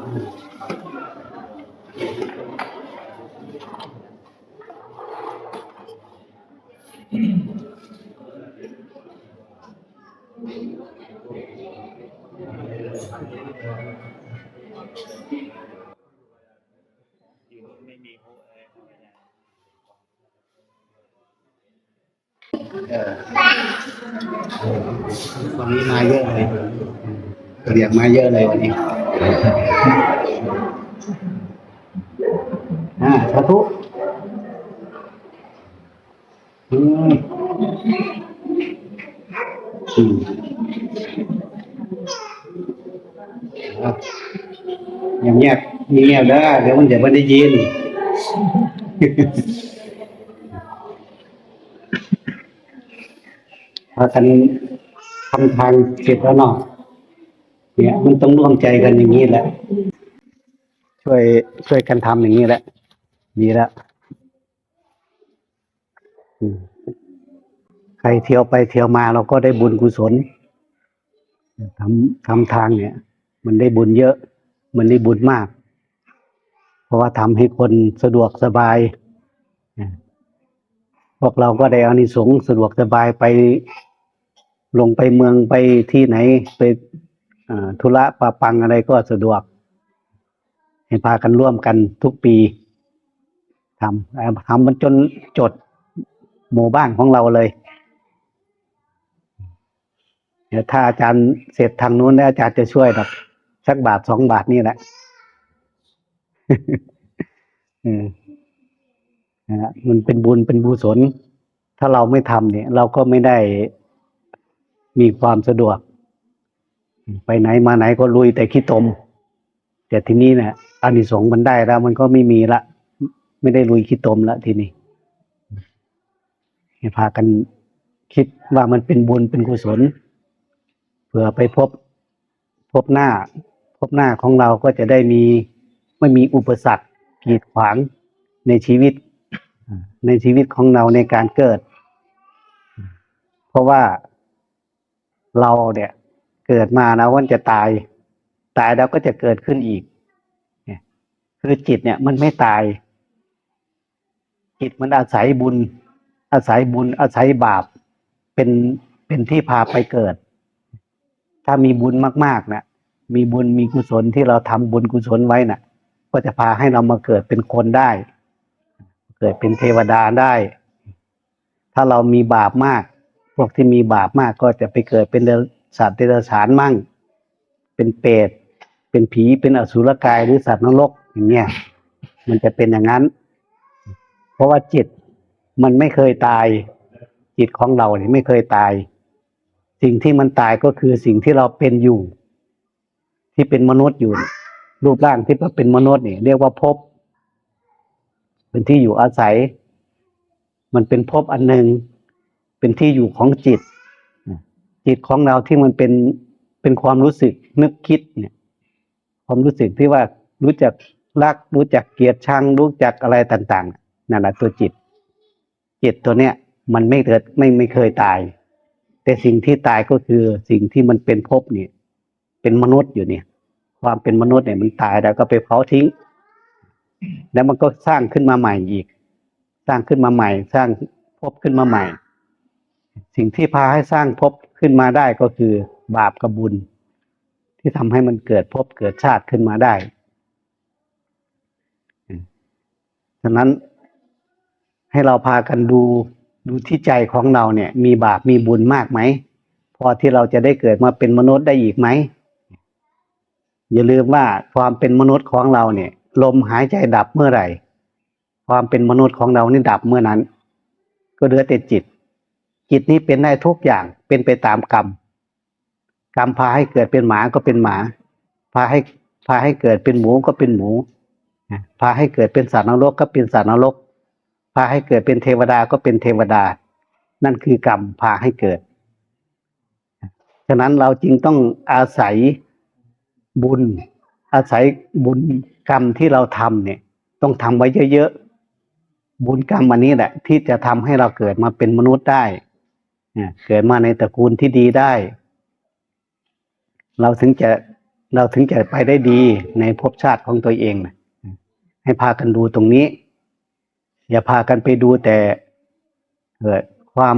วันนี้มาเยอะเลยเรียกมาเยอะเลยวันนี้ อ่าสาธุอืมอืมครับอย่างเงียบเงียบๆเด้อเดี๋ยวมันเดี๋ยวมันได้ยินพากันทำทางเสร็จแล้วเนาะ เนี่ย มันต้องร่วมใจกันอย่างนี้แหละ ช่วยช่วยกันทำอย่างนี้แหละดีแล้วใครเที่ยวไปเที่ยวมาเราก็ได้บุญกุศลทำทำทางเนี่ย มันได้บุญเยอะ มันได้บุญมาก เพราะว่าทำให้คนสะดวกสบายพวกเราก็ได้อานิสงส์สะดวกสบายไปลงไปเมืองไปที่ไหนไป ธุระปะปังอะไรก็สะดวก ให้พากันร่วมกันทุกปีทำทำมันจนจดหมู่บ้านของเราเลยเดี๋ยวถ้าอาจารย์เสร็จทางนู้นแล้วอาจารย์จะช่วยแบบสักบาทสองบาทนี่แหละมันเป็นบุญเป็นบุศลถ้าเราไม่ทำเนี่ย เราก็ไม่ได้มีความสะดวก ไปไหนมาไหนก็ลุยแต่ขี้ตม แต่ทีนี้เนี่ยอานิสงส์มันได้แล้ว มันก็ไม่มีละ ไม่ได้ลุยขี้ตมละทีนี้ให้พากันคิดว่ามันเป็นบุญเป็นกุศลเผื่อไปพบพบหน้า พบหน้าของเราก็จะได้มีไม่มีอุปสรรคกีดขวางในชีวิต ในชีวิตของเราในการเกิด เพราะว่าเราเนี่ย เกิดมานะวันจะตาย ตายแล้วก็จะเกิดขึ้นอีกคือจิตเนี่ยมันไม่ตาย จิตมันอาศัยบุญ อาศัยบุญ อาศัยบาป เป็นเป็นที่พาไปเกิด ถ้ามีบุญมากๆนะมีบุญมีกุศลที่เราทำบุญกุศลไว้น่ะ ก็จะพาให้เรามาเกิดเป็นคนได้ เกิดเป็นเทวดาได้ ถ้าเรามีบาปมาก พวกที่มีบาปมากก็จะไปเกิดเป็นเสัตว์เดรัจฉานมั่ง เป็นเปรตเป็นผีเป็นอสุรกายหรือสัตว์นรกอย่างเงี้ยมันจะเป็นอย่างนั้น เพราะว่าจิตมันไม่เคยตาย จิตของเราเนี่ยไม่เคยตาย สิ่งที่มันตายก็คือสิ่งที่เราเป็นอยู่ ที่เป็นมนุษย์อยู่ รูปร่างที่เป็นมนุษย์นี่เรียกว่าภพเป็นที่อยู่อาศัย มันเป็นภพอันหนึ่งเป็นที่อยู่ของจิต จิตของเราที่มันเป็นเป็นความรู้สึกนึกคิดเนี่ย ความรู้สึกที่ว่ารู้จักรักรู้จักเกลียดชังรู้จักอะไรต่าง ๆนั่นแหละตัวจิต จิตตัวเนี้ยมันไม่เกิดไม่ไม่เคยตาย แต่สิ่งที่ตายก็คือสิ่งที่มันเป็นภพเนี่ย เป็นมนุษย์อยู่เนี่ย ความเป็นมนุษย์เนี่ยมันตายแล้วก็ไปเผาทิ้ง แล้วมันก็สร้างขึ้นมาใหม่อีก สร้างขึ้นมาใหม่ สร้างภพขึ้นมาใหม่ สิ่งที่พาให้สร้างภพ ขึ้นมาได้ก็คือบาปกับบุญ ที่ทำให้มันเกิดภพเกิดชาติขึ้นมาได้ฉะนั้นให้เราพากันดูดูที่ใจของเราเนี่ย มีบาปมีบุญมากไหม พอที่เราจะได้เกิดมาเป็นมนุษย์ได้อีกไหม อย่าลืมว่าความเป็นมนุษย์ของเราเนี่ย ลมหายใจดับเมื่อไหร่ ความเป็นมนุษย์ของเรานี่ดับเมื่อนั้น ก็เหลือแต่จิต จิตนี้เป็นได้ทุกอย่างเป็นไปตามกรรม กรรมพาให้เกิดเป็นหมาก็เป็นหมา พาให้พาให้เกิดเป็นหมูก็เป็นหมู พาให้เกิดเป็นสัตว์นรกก็เป็นสัตว์นรก พาให้เกิดเป็นเทวดาก็เป็นเทวดา นั่นคือกรรมพาให้เกิด ฉะนั้นเราจึงต้องอาศัยบุญ อาศัยบุญกรรมที่เราทำเนี่ย ต้องทำไว้เยอะๆบุญกรรมอันนี้แหละ ที่จะทำให้เราเกิดมาเป็นมนุษย์ได้ เกิดมาในตระกูลที่ดีได้ เราถึงจะเราถึงจะไปได้ดีในภพชาติของตัวเองนะให้พากันดูตรงนี้ อย่าพากันไปดูแต่เกิดความ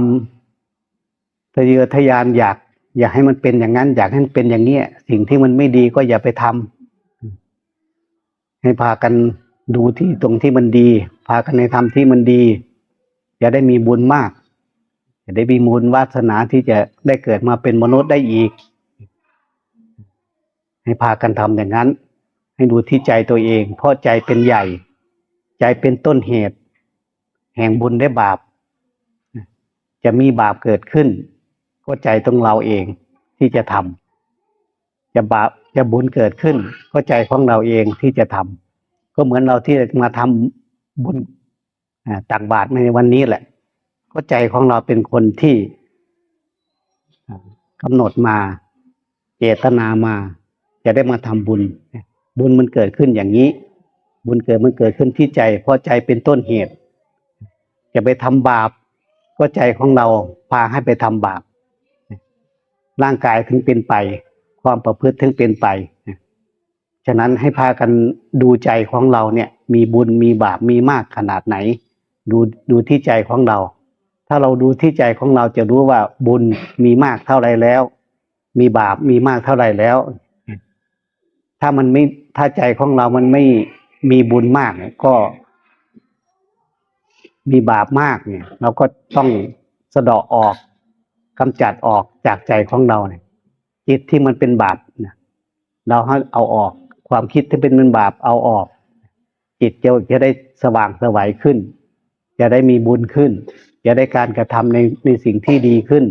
ทะเยอทะยานอยาก อยากให้มันเป็นอย่างนั้น อยากให้มันเป็นอย่างนี้สิ่งที่มันไม่ดีก็อย่าไปทำให้พากันดูที่ตรงที่มันดี พากันในทำที่มันดี จะได้มีบุญมาก จะได้มีมูลวาสนาที่จะได้เกิดมาเป็นมนุษย์ได้อีก ให้พากันทำอย่างนั้น ให้ดูที่ใจตัวเอง เพราะใจเป็นใหญ่ ใจเป็นต้นเหตุ แห่งบุญและบาป จะมีบาปเกิดขึ้น ก็ใจตรงเราเองที่จะทำจะบาปจะบุญเกิดขึ้น ก็ใจของเราเองที่จะทำก็เหมือนเราที่มาทำบุญตักบาตรในวันนี้แหละ ก็ใจของเราเป็นคนที่อ่ากำหนดมาเจตนามา จะได้มาทำบุญ บุญมันเกิดขึ้นอย่างนี้ บุญเกิดมันเกิดขึ้นที่ใจ เพราะใจเป็นต้นเหตุ จะไปทำบาป ก็ใจของเราพาให้ไปทำบาป ร่างกายถึงเป็นไป ความประพฤติถึงเป็นไปฉะนั้นให้พากันดูใจของเราเนี่ย มีบุญมีบาปมีมากขนาดไหน ดูดูที่ใจของเรา ถ้าเราดูที่ใจของเราจะรู้ว่าบุญมีมากเท่าไรแล้ว มีบาปมีมากเท่าไรแล้ว ถ้ามันไม่ถ้าใจของเรามันไม่มีบุญมากก็ มีบาปมากเนี่ย เราก็ต้องสะเดาะออกกำจัดออกจากใจของเราเนี่ยจิตที่มันเป็นบาปเนี่ยเราให้เอาออกความคิดที่เป็นเป็นบาปเอาออก จิตจะจะได้สว่างสวัยขึ้น จะได้มีบุญขึ้น จะได้การกระทำในในสิ่งที่ดีขึ้น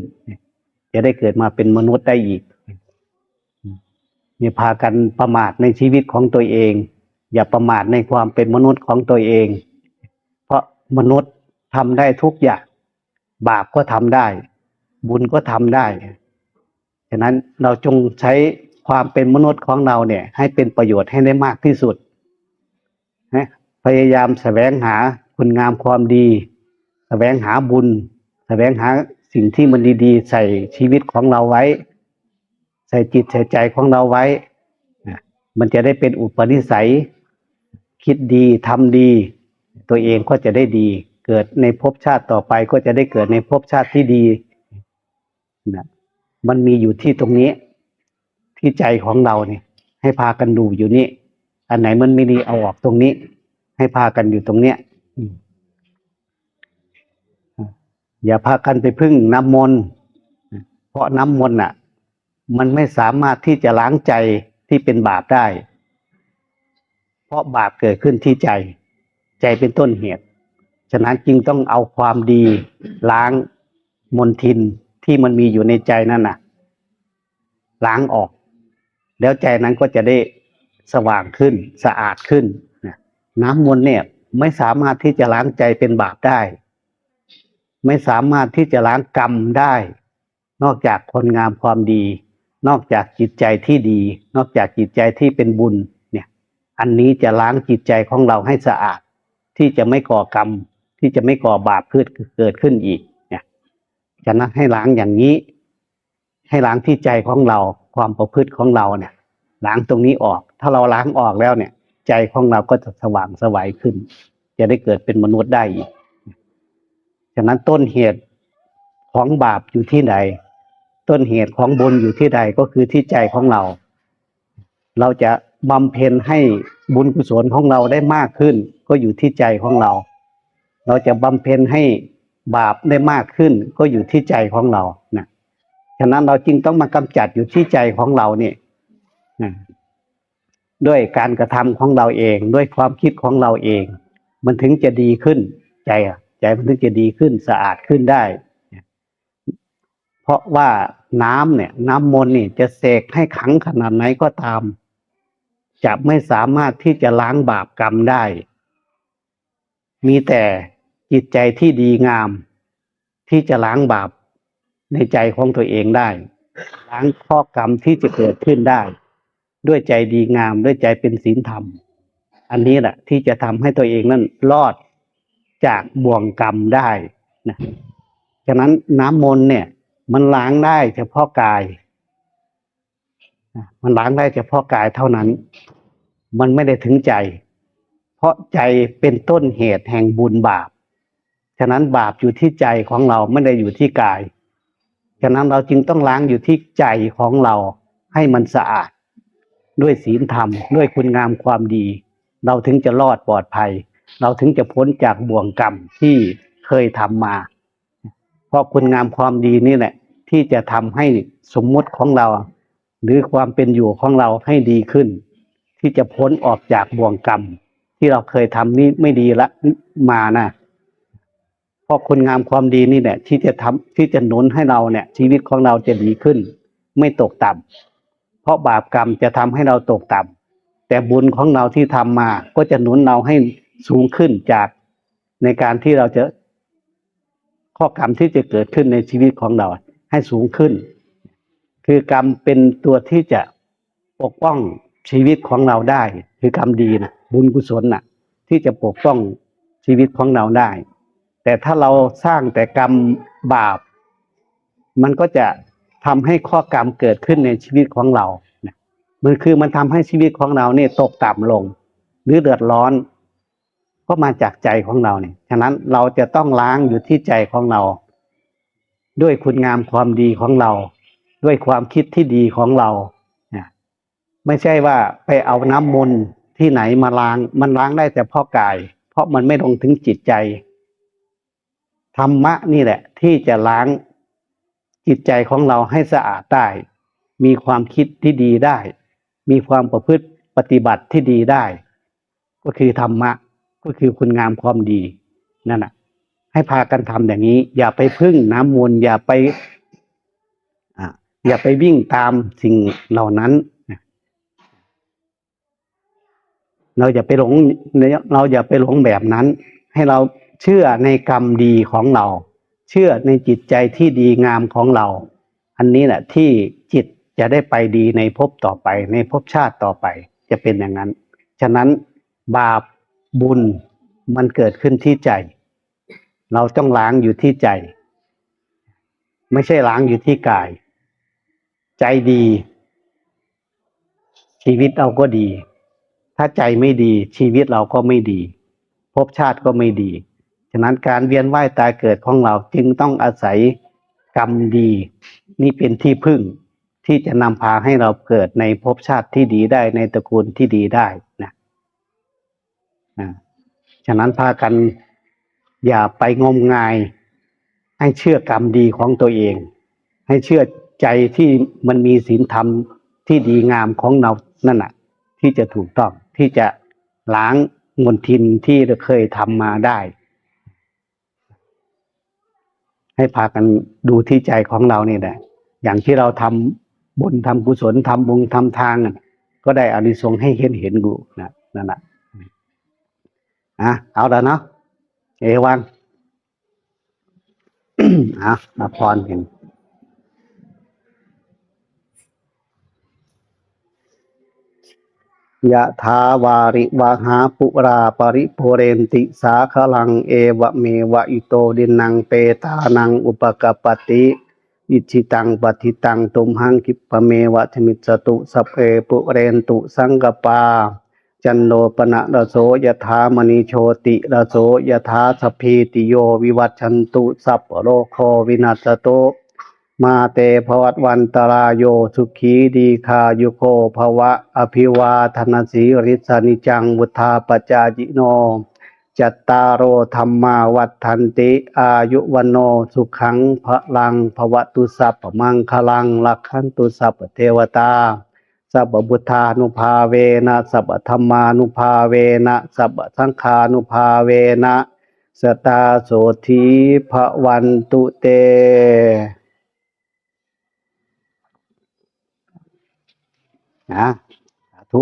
จะได้เกิดมาเป็นมนุษย์ได้อีกนี่พากันประมาทในชีวิตของตัวเอง อย่าประมาทในความเป็นมนุษย์ของตัวเอง เพราะมนุษย์ทำได้ทุกอย่าง บาปก็ทำได้ บุญก็ทำได้ฉะนั้นเราจงใช้ความเป็นมนุษย์ของเราเนี่ย ให้เป็นประโยชน์ให้ได้มากที่สุดนะพยายามแสวงหาคุณงามความดี แสวงหาบุญ แสวงหาสิ่งที่มันดีๆ ใส่ชีวิตของเราไว้ ใส่จิตใส่ใจของเราไว้ มันจะได้เป็นอุปนิสัย คิดดีทำดี ตัวเองก็จะได้ดี เกิดในภพชาติต่อไปก็จะได้เกิดในภพชาติที่ดีนะมันมีอยู่ที่ตรงนี้ ที่ใจของเราเนี่ย ให้พากันดูอยู่นี่ อันไหนมันไม่ดีเอาออกตรงนี้ ให้พากันอยู่ตรงเนี้ยอืม อย่าพากันไปพึ่งน้ำมนต์เพราะน้ำมนต์อะ มันไม่สามารถที่จะล้างใจที่เป็นบาปได้ เพราะบาปเกิดขึ้นที่ใจ ใจเป็นต้นเหตุ ฉะนั้นจึงต้องเอาความดีล้างมนทินที่มันมีอยู่ในใจนั่นน่ะ ล้างออก แล้วใจนั้นก็จะได้สว่างขึ้นสะอาดขึ้นน้ำมนต์เนี่ยไม่สามารถที่จะล้างใจเป็นบาปได้ ไม่สามารถที่จะล้างกรรมได้ นอกจากคนงามความดี นอกจากจิตใจที่ดี นอกจากจิตใจที่เป็นบุญเนี่ยอันนี้จะล้างจิตใจของเราให้สะอาด ที่จะไม่ก่อกรรม ที่จะไม่ก่อบาปเกิดเกิดขึ้นอีกเนี่ยฉะนั้นให้ล้างอย่างนี้ ให้ล้างที่ใจของเราความประพฤติของเราเนี่ยล้างตรงนี้ออก ถ้าเราล้างออกแล้วเนี่ย ใจของเราก็จะสว่างสวัยขึ้น จะได้เกิดเป็นมนุษย์ได้อีก ฉะนั้นต้นเหตุของบาปอยู่ที่ไหน ต้นเหตุของบุญอยู่ที่ใดก็คือที่ใจของเรา เราจะบำเพ็ญให้บุญกุศลของเราได้มากขึ้น ก็อยู่ที่ใจของเรา เราจะบำเพ็ญให้บาปได้มากขึ้น ก็อยู่ที่ใจของเรานะฉะนั้นเราจึงต้องมากำจัดอยู่ที่ใจของเราเนี่ยนะด้วยการกระทำของเราเอง ด้วยความคิดของเราเอง มันถึงจะดีขึ้นใจอะ ใจมันถึงจะดีขึ้นสะอาดขึ้นได้ เพราะว่าน้ำเนี่ย น้ำมนต์นี่จะเสกให้ขังขนาดไหนก็ตาม จะไม่สามารถที่จะล้างบาปกรรมได้ มีแต่จิตใจที่ดีงาม ที่จะล้างบาปในใจของตัวเองได้ ล้างข้อกรรมที่จะเกิดขึ้นได้ ด้วยใจดีงามด้วยใจเป็นศีลธรรม อันนี้แหละที่จะทำให้ตัวเองนั้นรอด จากบ่วงกรรมได้นะฉะนั้นน้ำมนต์เนี่ย มันล้างได้เฉพาะกายมันล้างได้เฉพาะกายเท่านั้น มันไม่ได้ถึงใจ เพราะใจเป็นต้นเหตุแห่งบุญบาป ฉะนั้นบาปอยู่ที่ใจของเราไม่ได้อยู่ที่กาย ฉะนั้นเราจึงต้องล้างอยู่ที่ใจของเราให้มันสะอาด ด้วยศีลธรรม ด้วยคุณงามความดี เราถึงจะรอดปลอดภัย เราถึงจะพ้นจากบ่วงกรรมที่เคยทำมา เพราะคุณงามความดีนี่แหละ ที่จะทำให้สมมุติของเรา หรือความเป็นอยู่ของเราให้ดีขึ้น ที่จะพ้นออกจากบ่วงกรรม ที่เราเคยทำนี่ไม่ดีละมานะเพราะคุณงามความดีนี่แหละที่จะทำที่จะหนุนให้เราเนี่ย ชีวิตของเราจะดีขึ้น ไม่ตกต่ำเพราะบาปกรรมจะทำให้เราตกต่ำแต่บุญของเราที่ทำมาก็จะหนุนเราให้ สูงขึ้นจากในการที่เราจะข้อกรรมที่จะเกิดขึ้นในชีวิตของเราให้สูงขึ้น คือกรรมเป็นตัวที่จะปกป้องชีวิตของเราได้ คือกรรมดีนะบุญกุศลน่ะ ที่จะปกป้องชีวิตของเราได้ แต่ถ้าเราสร้างแต่กรรมบาป มันก็จะทำให้ข้อกรรมเกิดขึ้นในชีวิตของเรานะมันคือมันทำให้ชีวิตของเราเนี่ยตกต่ำลง หรือเดือดร้อน ก็มาจากใจของเราเนี่ย ฉะนั้นเราจะต้องล้างอยู่ที่ใจของเรา ด้วยคุณงามความดีของเรา ด้วยความคิดที่ดีของเราเนี่ยไม่ใช่ว่าไปเอาน้ำมนต์ที่ไหนมาล้าง มันล้างได้แต่พ่อกาย เพราะมันไม่ลงถึงจิตใจ ธรรมะนี่แหละ ที่จะล้างจิตใจของเราให้สะอาดได้ มีความคิดที่ดีได้ มีความประพฤติปฏิบัติที่ดีได้ ก็คือธรรมะ ก็คือคุณงามความดีนั่นน่ะให้พากันทำอย่างนี้ อย่าไปพึ่งน้ำมนต์อย่าไปอย่าไปวิ่งตามสิ่งเหล่านั้น เราอย่าไปหลงเราอย่าไปหลงแบบนั้น ให้เราเชื่อในกรรมดีของเรา เชื่อในจิตใจที่ดีงามของเรา อันนี้แหละที่จิตจะได้ไปดีในภพต่อไป ในภพชาติต่อไปจะเป็นอย่างนั้น ฉะนั้นบาป บุญมันเกิดขึ้นที่ใจ เราต้องล้างอยู่ที่ใจ ไม่ใช่ล้างอยู่ที่กาย ใจดี ชีวิตเราก็ดี ถ้าใจไม่ดีชีวิตเราก็ไม่ดีภพชาติก็ไม่ดี ฉะนั้นการเวียนว่ายตายเกิดของเราจึงต้องอาศัยกรรมดี นี่เป็นที่พึ่งที่จะนำพาให้เราเกิดในภพชาติที่ดีได้ในตระกูลที่ดีได้นะ ฉะนั้นพากันอย่าไปงมงาย ให้เชื่อกรรมดีของตัวเอง ให้เชื่อใจที่มันมีศีลธรรมที่ดีงามของเรานั่นน่ะที่จะถูกต้องที่จะล้างมลทินที่เราเคยทำมาได้ ให้พากันดูที่ใจของเรานี่แหละอย่างที่เราทำบุญทำกุศลทำบุญทำทาง ก็ได้อานิสงส์ให้เห็นเห็นอยู่นะนั่นแหละ อะเอาแล้วเนาะเอวังอะมาพรเห็นยะถาวาริวหาปุราปริโพเรนติสาคลังเอวะเมวะอิโตดินังเปตานังอุปกปปติอิจิตังปฏิตังตุมหังคิปะเมวะธมิจตุสเพปุเรนตุสังกปา จันโนปนะระโสยถามณีโชติระโสยถาสพีติโยวิวัชชันตุสัพโรโควินัสโต มาเตภวัตวันตรายโยสุขีดีคายุโกภวะ อภิวาธนสีริสานิจังวุธาปจาจิโน จัตตารโอธรรมาวัฏันติ อายุวันโนสุขังพระลังภวตุสัพมังคลังลักขันตุสัพเทวตา สัพพุทธานุภาเวนะสัพพธรรมานุภาเวนะสัพพสังฆานุภาเวนะสตาโสธีภวันตุเต นะสาธุ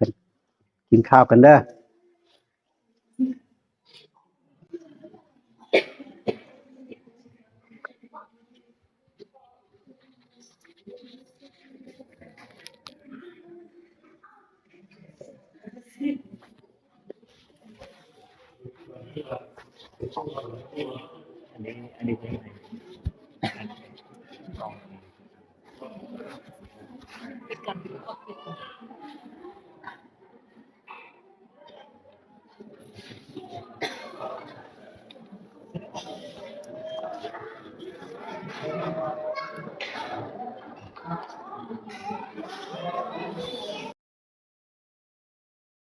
กันกินข้าวกันเด้อ อันนี้อันนี้เป็นอะไรกอง